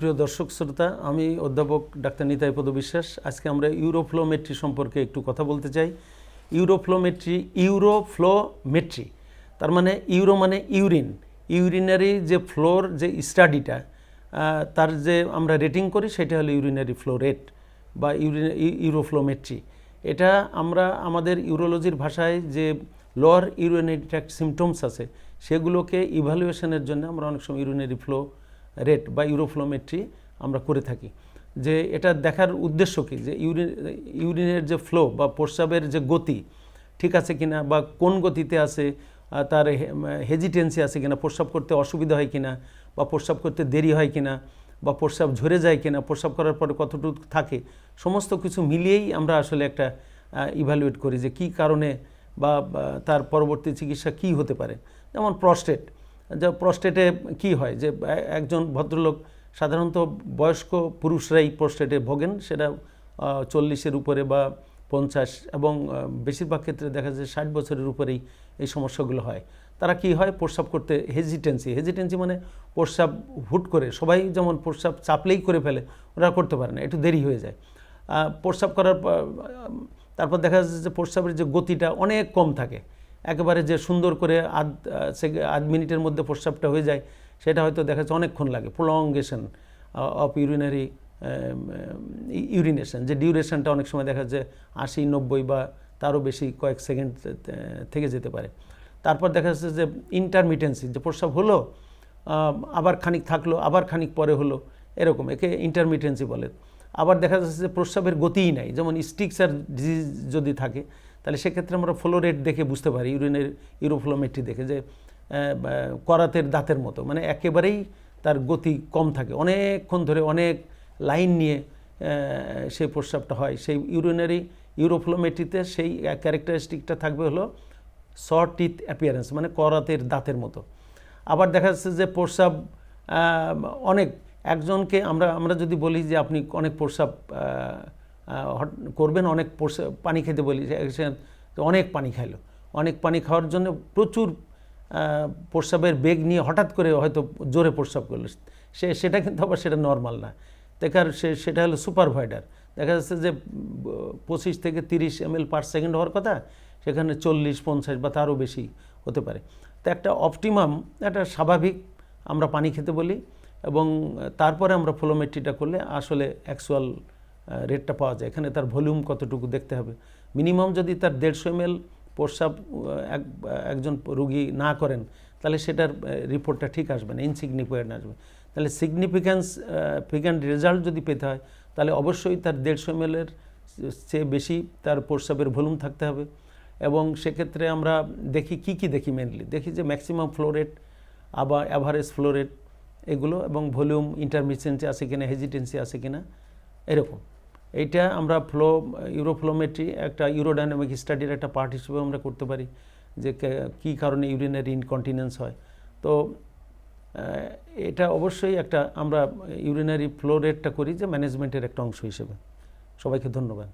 সুপ্রিয় দর্শক, শ্রোতা, আমি অধ্যাপক ডাক্তার নিতাই বিশ্বাস আজকে আমরা ইউরোফ্লোমেট্রি সম্পর্কে একটু কথা বলতে চাই। ইউরোফ্লোমেট্রি ইউরোফ্লোমেট্রি, তার মানে ইউরো মানে ইউরিন। ইউরিনারি যে ফ্লোর, যে স্টাডিটা তার যে আমরা রেটিং করি, সেটা হলো ইউরিনারি ফ্লো রেট বা ইউরিন ইউরোফ্লোমেট্রি। এটা আমরা আমাদের ইউরোলজির ভাষায় যে লোয়ার ইউরিনারি ট্র্যাক্ট সিমটমস আছে, সেগুলোকে ইভ্যালুয়েশনের জন্য আমরা অনেক সময় ইউরিনারি ফ্লো রেট বা ইউরোফ্লোমেট্রি আমরা করে থাকি। যে এটা দেখার উদ্দেশ্য কি? যে ইউরিন ইউরিনের যে ফ্লো বা প্রস্রাবের যে গতি ঠিক আছে কিনা বা কোন গতিতে আছে তার হেজিটেন্সি আছে কিনা, প্রস্রাব করতে অসুবিধা হয় কিনা বা প্রস্রাব করতে দেরি হয় কিনা বা প্রস্রাব ঝরে যায় কিনা, প্রস্রাব করার পরে কতটুকু থাকে, সমস্ত কিছু মিলিয়েই আমরা আসলে একটা ইভ্যালুয়েট করি যে কি কারণে বা বা তার পরবর্তী চিকিৎসা কি হতে পারে। যেমন প্রস্টেট যা প্রস্টেটে কি হয়? যে একজন ভদ্রলোক সাধারণত বয়স্ক পুরুষরাই প্রস্টেটে ভোগেন সেটা চল্লিশের উপরে বা পঞ্চাশ এবং বেশিরভাগ ক্ষেত্রে দেখা যায় ষাট বছরের উপরেই এই সমস্যাগুলো হয়। তারা কি হয়? প্রস্রাব করতে হেজিটেন্সি হেজিটেন্সি মানে প্রস্রাব হুট করে সবাই যেমন প্রস্রাব চাপলেই করে ফেলে ওরা করতে পারে না একটু দেরি হয়ে যায়। প্রস্রাব করার পর, তারপর দেখা যাচ্ছে যে প্রস্রাবের যে গতিটা অনেক কম থাকে। একেবারে যে সুন্দর করে আধ আধ মিনিটের মধ্যে প্রস্রাবটা হয়ে যায়, সেটা হয়তো দেখা যাচ্ছে অনেকক্ষণ লাগে। প্রলঙ্গেশন অফ ইউরিনারি ইউরিনেশন যে ডিউরেশনটা অনেক সময় দেখা যাচ্ছে আশি, নব্বই বা তারও বেশি কয়েক সেকেন্ড থেকে যেতে পারে। তারপর দেখা যাচ্ছে যে ইন্টারমিটেন্সি যে প্রস্রাব হলো আবার খানিক থাকল, আবার খানিক পরে হলো, এরকম, একে ইন্টারমিটেন্সি বলে। আবার দেখা যাচ্ছে যে প্রস্রাবের গতিই নাই, যেমন স্টিক্সার ডিজিজ যদি থাকে তাহলে সেক্ষেত্রে আমরা ফ্লো রেট দেখে বুঝতে পারি ইউরিনের ইউরোফ্লোমেট্রি দেখে যে করাতের দাঁতের মতো। মানে একেবারেই তার গতি কম থাকে। অনেকক্ষণ ধরে অনেক লাইন নিয়ে সেই প্রস্রাবটা হয়। সেই ইউরিনারি ইউরোফ্লোমেট্রিতে সেই ক্যারেক্টারিস্টিকটা থাকবে হলো শর্ট টিথ অ্যাপিয়ারেন্স মানে করাতের দাঁতের মতো। আবার দেখা যাচ্ছে যে প্রস্রাব অনেক। একজনকে আমরা আমরা যদি বলি যে আপনি অনেক প্রস্রাব করবেন অনেক পানি খেতে বলি অনেক পানি খাইলো। অনেক পানি খাওয়ার জন্য প্রচুর প্রস্রাবের বেগ নিয়ে হঠাৎ করে হয়তো জোরে প্রস্রাব করল। সে, সেটা কিন্তু আবার সেটা নর্মাল না। দেখার সে, সেটা হলো সুপারভাইডার দেখা যাচ্ছে যে, পঁচিশ থেকে তিরিশ এম পার সেকেন্ড হওয়ার কথা, সেখানে চল্লিশ, পঞ্চাশ বা তারও বেশি হতে পারে। তো একটা অপটিমাম একটা স্বাভাবিক আমরা পানি খেতে বলি এবং তারপরে আমরা ফ্লোমেট্রিটা করলে আসলে অ্যাকচুয়াল রেটটা পাওয়া যায়। এখানে তার ভলিউম কতটুকু দেখতে হবে? মিনিমাম যদি তার দেড়শো এম এল প্রস্রাব এক, একজন রুগী না করেন, তাহলে সেটার রিপোর্টটা ঠিক আসবে না ইনসিগনিফিকেন্ট আসবে। তাহলে সিগনিফিক্যান্স ফিক্যান্ট রেজাল্ট যদি পেতে হয়, তাহলে অবশ্যই তার দেড়শো এম এর চেয়ে বেশি তার প্রস্রাবের ভলিউম থাকতে হবে। এবং সেক্ষেত্রে আমরা দেখি কি কি দেখি মেনলি দেখি যে ম্যাক্সিমাম ফ্লোরেট আবার অ্যাভারেজ ফ্লোরেট এগুলো এবং ভলিউম ইন্টারমিসেন্সি আছে কিনা হেজিটেন্সি আছে কিনা, এরকম। এইটা আমরা ফ্লো, ইউরোফ্লোমেট্রি একটা ইউরোডাইনামিক স্টাডির একটা পার্ট হিসেবে আমরা করতে পারি যে কী কারণে ইউরিনারি ইনকন্টিনেন্স হয়। তো এটা অবশ্যই একটা আমরা ইউরিনারি ফ্লো রেটটা করি যে ম্যানেজমেন্টের একটা অংশ হিসেবে। সবাইকে ধন্যবাদ।